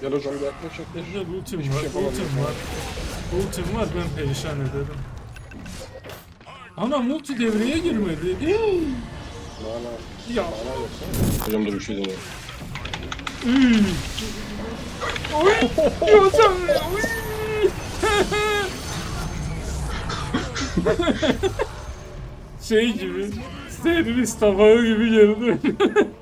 Gel hocam gel yaklaş yaklaş. Güzel ultim Hiçbir var, şey yapamam ultim ya. var. Ultim var ben perişan ederim. Ana multi devreye girmedi. Hii! Mana. ya. Mana yoksa. Hocam dur bir şey deniyorum. Üy. Oy. Ya ya. Oy. şey gibi. Servis tabağı gibi geldi.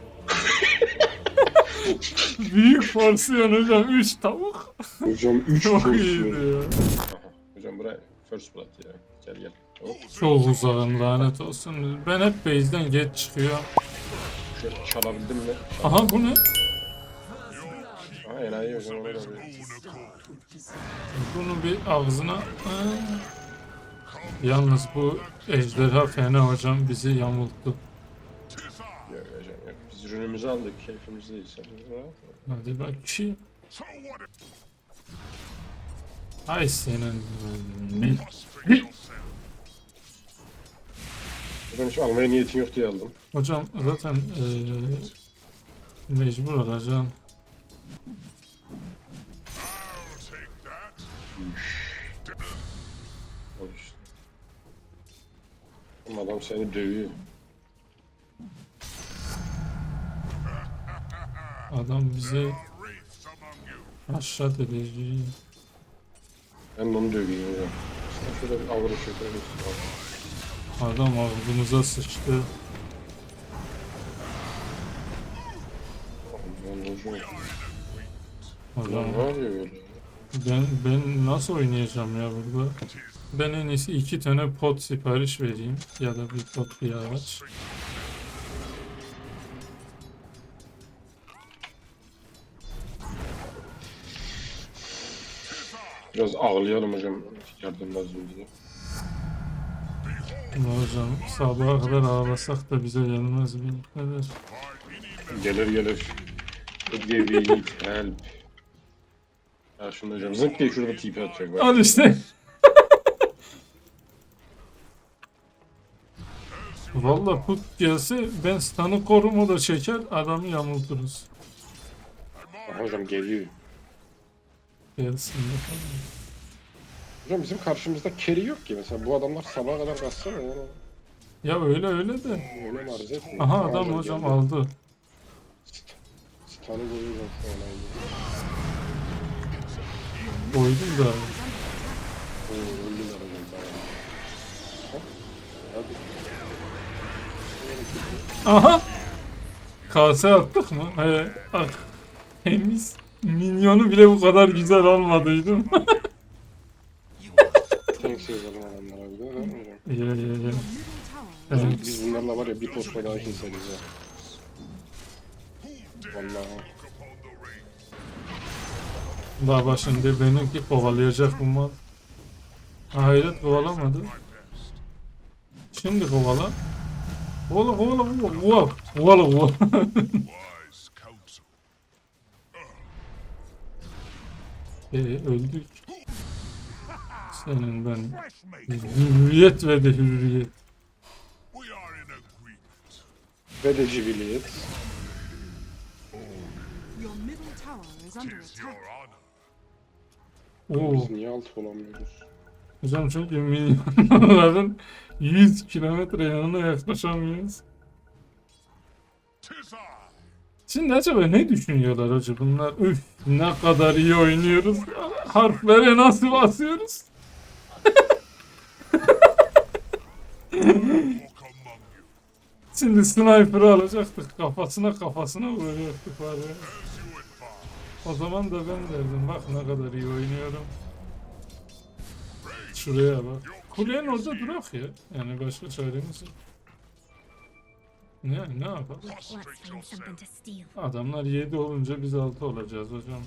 Büyük porsiyon hocam. 3 tavuk. Hocam 3 Çok porsiyon. iyiydi ya. Aha, Hocam buraya first blood ya. Gel gel. Hop. Çok uzağım lanet olsun. Ben hep base'den geç çıkıyor. Şöyle çalabildim mi? Aha bu ne? Aha enayi hocam da bir. Bunu bir ağzına... Ha. Yalnız bu ejderha fena hocam bizi yamulttu. Ürünümüzü aldık. Keyfimiz değil. Sen rahat ol. Hadi bak ki. Ay senin... Ne? Hiç almaya niyetin yok diye aldım. Hocam zaten eee mecbur olacağım. Adam seni dövüyor. Adam bizi aşağı edecek. Ben de onu dövüyorum hocam. İşte şöyle bir avro çekelim. Adam ağzımıza sıçtı. Böyle? ben, ben nasıl oynayacağım ya burada? Ben en iyisi iki tane pot sipariş vereyim. Ya da bir pot bir araç. Biraz ağlayalım hocam. Yardım lazım diye. Hocam sabaha kadar ağlasak da bize gelmez bir neler. Gelir gelir. Give it help. Ya şunu hocam zınk diye şurada TP atacak. Bak. Al işte. Valla put gelse ben stun'ı korum o da çeker adamı yamulturuz. Aha, hocam geliyor. Gelsin bakalım. Hocam bizim karşımızda carry yok ki. Mesela bu adamlar sabaha kadar kaçsana yani. Ya öyle öyle de. Öyle arz etmiyor? Aha adam hocam aldı. St- Stun'ı koyuyor şu an aynı. Koydum da. Oo öldüler hocam bayağı. Hop. Hadi. Aha! Kase attık mı? He, ah. Temiz. Minyonu bile bu kadar güzel almadıydım. Thanks yazalım adamlara bir de. Ya ya ya. Hocam Evet. Biz bunlarla var ya bir posta daha keseriz ya. Vallahi. Baba şimdi benimki kovalayacak bu mal. Ha, Hayret kovalamadı. Şimdi kovala. Kovala kovala kovala kovala kovala kovala. Ee, öldük. Senin ben hürriyet ve de hürriyet. Ve de attack. Oo, Biz niye alt olamıyoruz? hocam çünkü milyonların 100 kilometre yanına yaklaşamıyoruz. Şimdi acaba ne düşünüyorlar hoca bunlar? Üf ne kadar iyi oynuyoruz. Harflere nasıl basıyoruz? Şimdi sniper'ı alacaktık. Kafasına kafasına vuracaktık var ya. O zaman da ben derdim bak ne kadar iyi oynuyorum. Şuraya bak. Kulenin orada durak ya. Yani başka çaremiz yok. Ne, ne yapalım? Adamlar 7 olunca biz 6 olacağız hocam.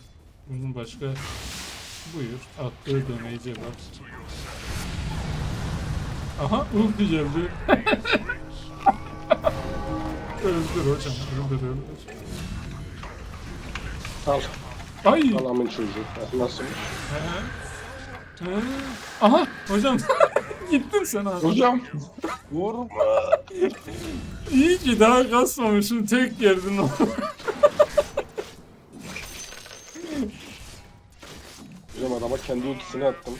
Bunun başka... Buyur. Attığı demeyice bak. Aha ulti geldi. öldür hocam. Öldür öldür. Al. Ay. Al amın çocuğu. Nasıl? He. He. Aha hocam. Gittin sen abi. Hocam. Vurma. İyi ki daha kasmamışım. Tek geldin o. Hocam adama kendi ultisini attım.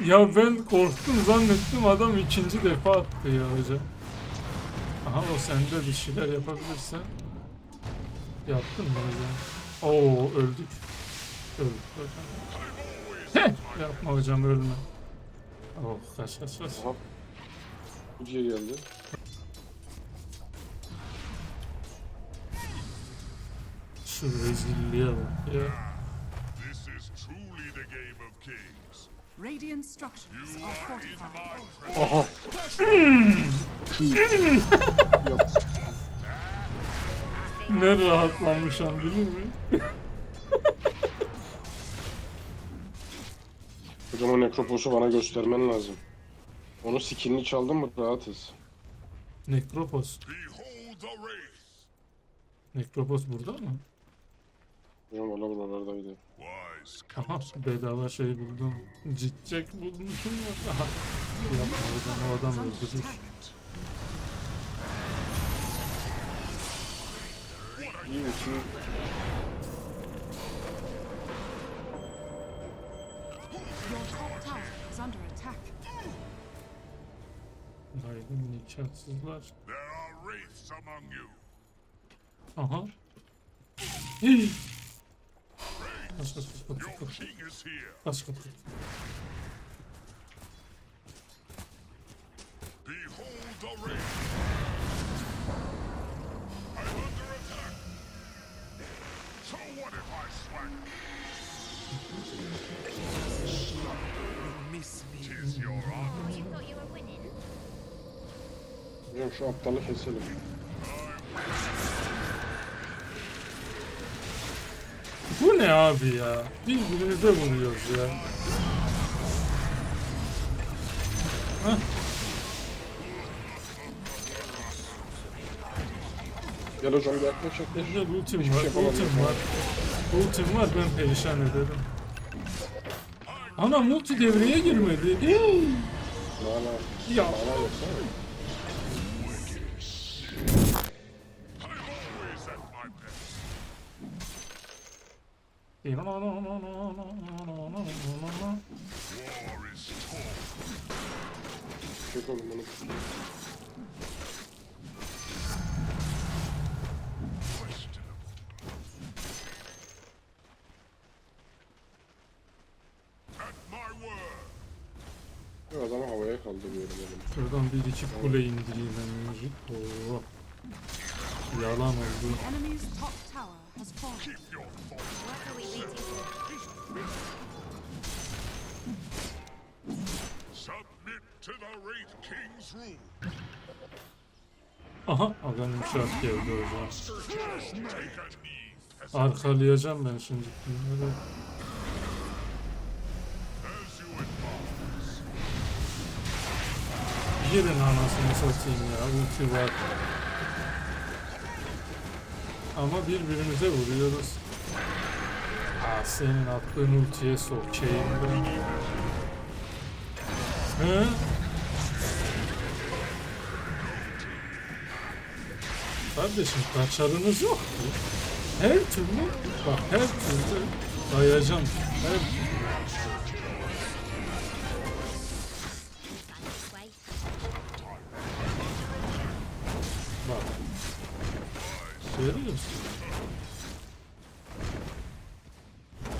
Ya ben korktum zannettim adam ikinci defa attı ya hocam. Aha o sende bir şeyler yapabilirsen. Yaptın mı hocam? Oo öldük. Öldük hocam. Heh, yapma hocam ölme. Oh kaç kaç kaç. Aha. Ucuya geldi. Şu rezilliğe bak ya. Radiant structures are fortified. Aha. Yok. Ne rahatlamışam biliyor musun? Hocam o nekroposu bana göstermen lazım. Onu skinini çaldın mı rahatız. Nekropos. Nekropos burada mı? Valla buralardaydı. Wise Aha bedava şey buldum. Cicek bulmuşum ya. Aha. Yapma hocam o adam öldürür. İyi attack. Haydi nikahsızlar. There are wraiths among you. Aha. Hii. Kaç kaç kaç kaç Your kaç here. kaç kaç. Behold the wraith. I'm Bu ne abi ya? Birbirimize vuruyoruz ya. Gel hocam yaklaş yaklaş. Burada ultim var, şey ultim var. Ultim var ben perişan ederim. Ana multi devreye girmedi. Nana. Ya. Nana yapsana. Çek oğlum bunu. Adamı havaya kaldırıyorum oğlum. Şuradan bir iki kule indireyim hemen. Yalan oldu. Has fallen. Keep your thoughts. What are we waiting for? Submit to the Wraith King's rule. Aha adamın şart geldi knee. As, Arkalayacağım ben şimdi. bunları. Girin anasını satayım ya. Ulti var. Ama birbirimize vuruyoruz. Aa, senin attığın ultiye sokayım ben. He? Kardeşim kaçarınız yok mu? Her türlü, bak her türlü dayayacağım. Her Wait.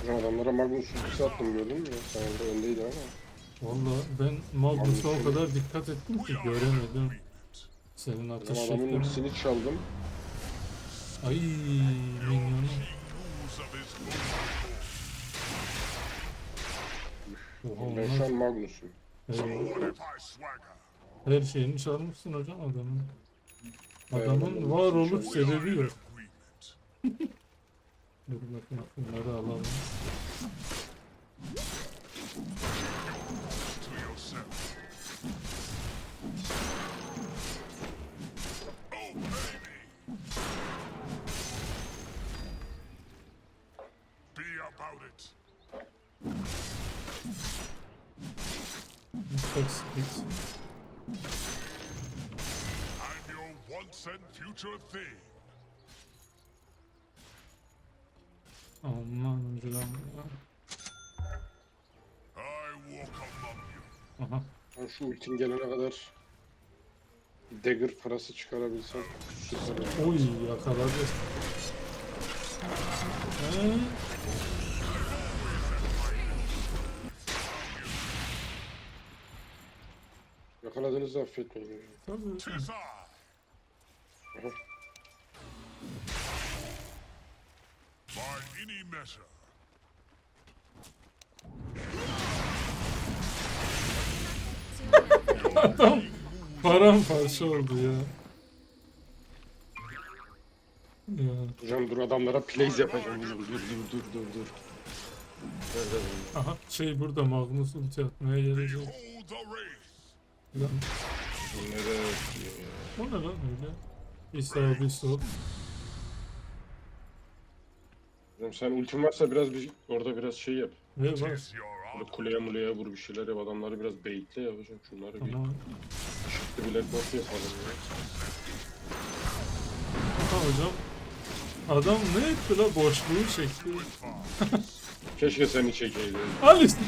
Hocam adamlara Magnus ultisi attım gördün mü? Sen orada öndeydin ama. Valla ben Magnus'a o kadar dikkat ettim ki göremedim. Senin ateş Hocam adamın şeklini. ultisini çaldım. Ay minyonu. Oha Ben şu onlar. an Magnus'um. Swagger? her şeyini çalmışsın hocam adamın. Adamın Evet, varoluş çok- sebebi yok. Agreement. Dur bakın bunları alalım. To yourself. Obey me. Be about it. Çok sıkıntı. I'm your once and future thing. Among you. Aha. Ben şu ultim gelene kadar dagger parası çıkarabilsem olur. Oy yakaladı. He? Yakaladığınızı affetmeyin. Tabii. Tis I. Aha. By any measure. Adam paramparça oldu ya. Ya Hocam dur adamlara plays yapacağım hocam. Dur dur dur dur dur. Aha şey burada Magnus ulti atmaya gelecek. Lan Bu ne lan öyle? Bir sağ bir sol. Hocam sen ultin varsa biraz bir orada biraz şey yap. Tis your Böyle kuleye muleye vur bir şeyler yap. Adamları biraz baitle ya hocam. Şunları bir Ama ışıklı bilek nasıl yapalım ya? aha hocam. Adam ne etti la boşluğu çekti. Keşke seni çekeydi. Al işte.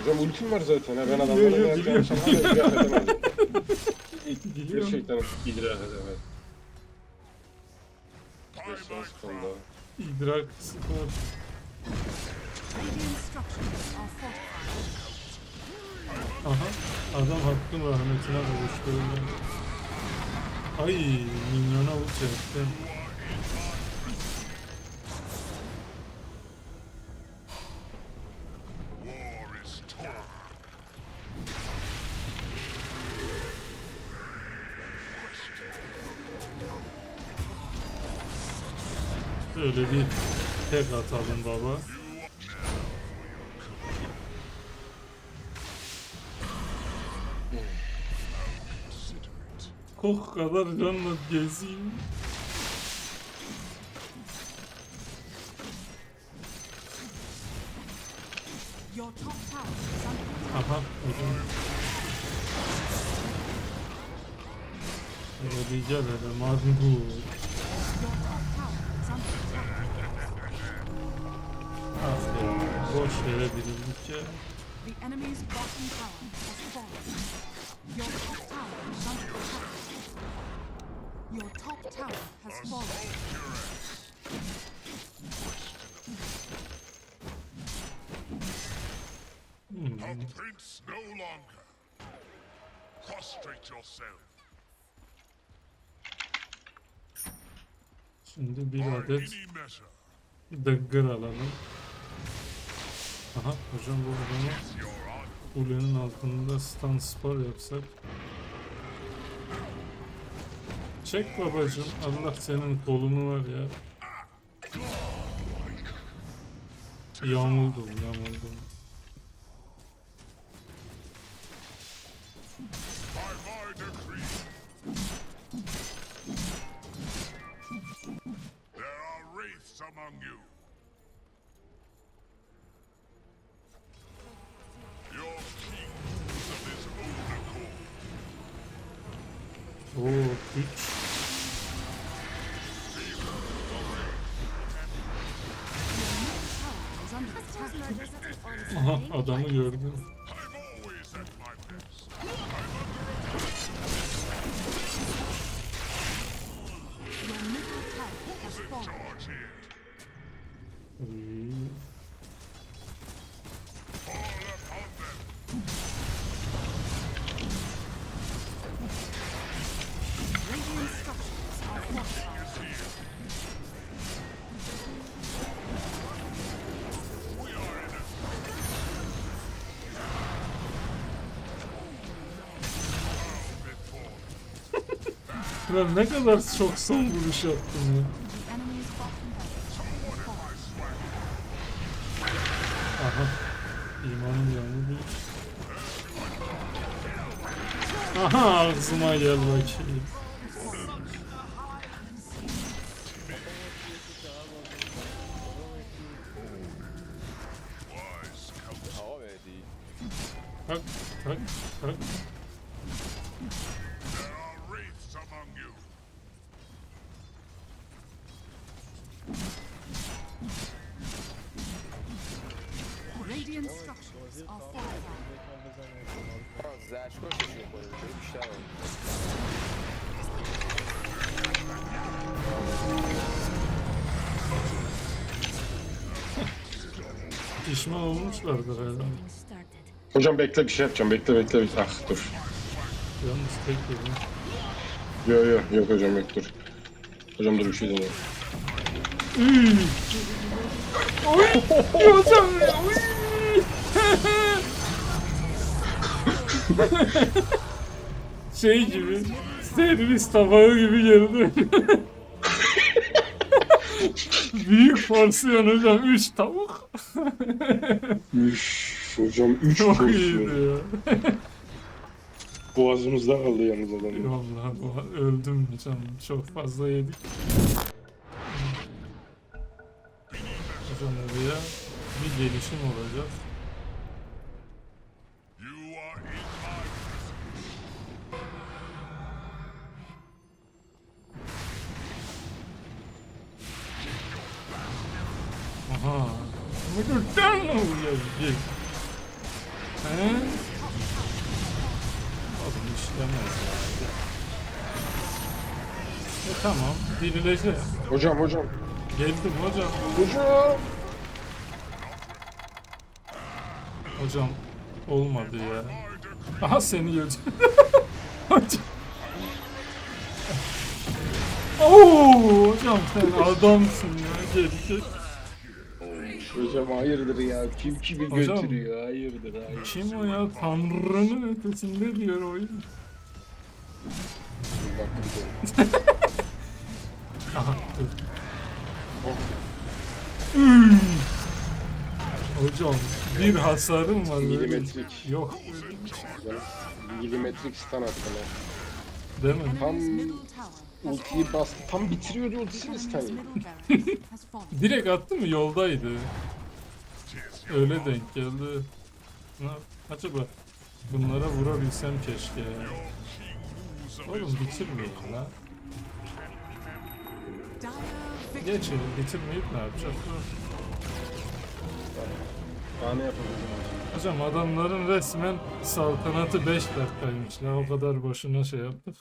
Hocam ultim var zaten ha. Ben Yo, adamlara yo, ne biliyorum. yapacağım sana idrak edemedim. Gerçekten idrak edemedim. My sıkıldı. İdrak sıfır. Radiant structures are fortified. Aha. Adam hakkın rahmetine kavuşturuldu. Ay minyona ulti attı. war tek atalım baba. Kok kadar canla gezeyim. Aha hocam. Şöyle bir gel hele fallen. Your top tower has fallen. Hmm. A prince no longer. Prostrate yourself. Şimdi bir adet dagger alalım. Aha hocam bu adamı kulenin altında stun spor yapsak. Çek babacım Allah senin kolunu var ya. Yamuldum yamuldum. 3 Aha adamı gördüm. Lan ne kadar çok son vuruş yaptım ya. Aha. İmanım yanı bir. Aha ağzıma gel bakayım. Tak tak tak. Pişman olmuşlardır herhalde. Hocam bekle bir şey yapacağım. Bekle bekle. bekle. Ah dur. Yalnız tek yedim. Yok yok yok hocam yok dur. Hocam dur bir şey deniyorum. Ya hocam uy! şey gibi. Servis tabağı gibi geldi. Büyük porsiyon hocam. 3 tavuk. Üf, hocam 3 Çok porsiyon. iyiydi ya. Boğazımızda kaldı yalnız adam. Vallahi bu- öldüm hocam. Çok fazla yedik. Hocam oraya bir gelişim olacak. Müdürden mi uyuyacak? He? Oğlum işlemez ya. E tamam, dirilecek. Hocam hocam. Geldim hocam. Hocam. Hocam olmadı ya. Aha seni gördüm. hocam. Oo, hocam sen adamsın ya. Gel gel. Hocam hayırdır ya. Kim kimi Hocam. götürüyor? Hayırdır hayır. Kim o ya? Tanrı'nın ötesinde diyor. Aha dur. Üy! Hocam bir hasarım var. Milimetrik. Yok. Milimetrik stun attı lan. Değil mi? Tam ultiyi bastı. Tam bitiriyordu ultisini fallen. Direkt attı mı yoldaydı. Öyle denk geldi. Ne yap- acaba bunlara vurabilsem keşke. Oğlum bitirmeyin la. Dire victory. Geç oğlum bitirmeyip ne yapacak? Daha ne yapabilirim? Hocam adamların resmen saltanatı 5 dakikaymış. Ne o kadar boşuna şey yaptık.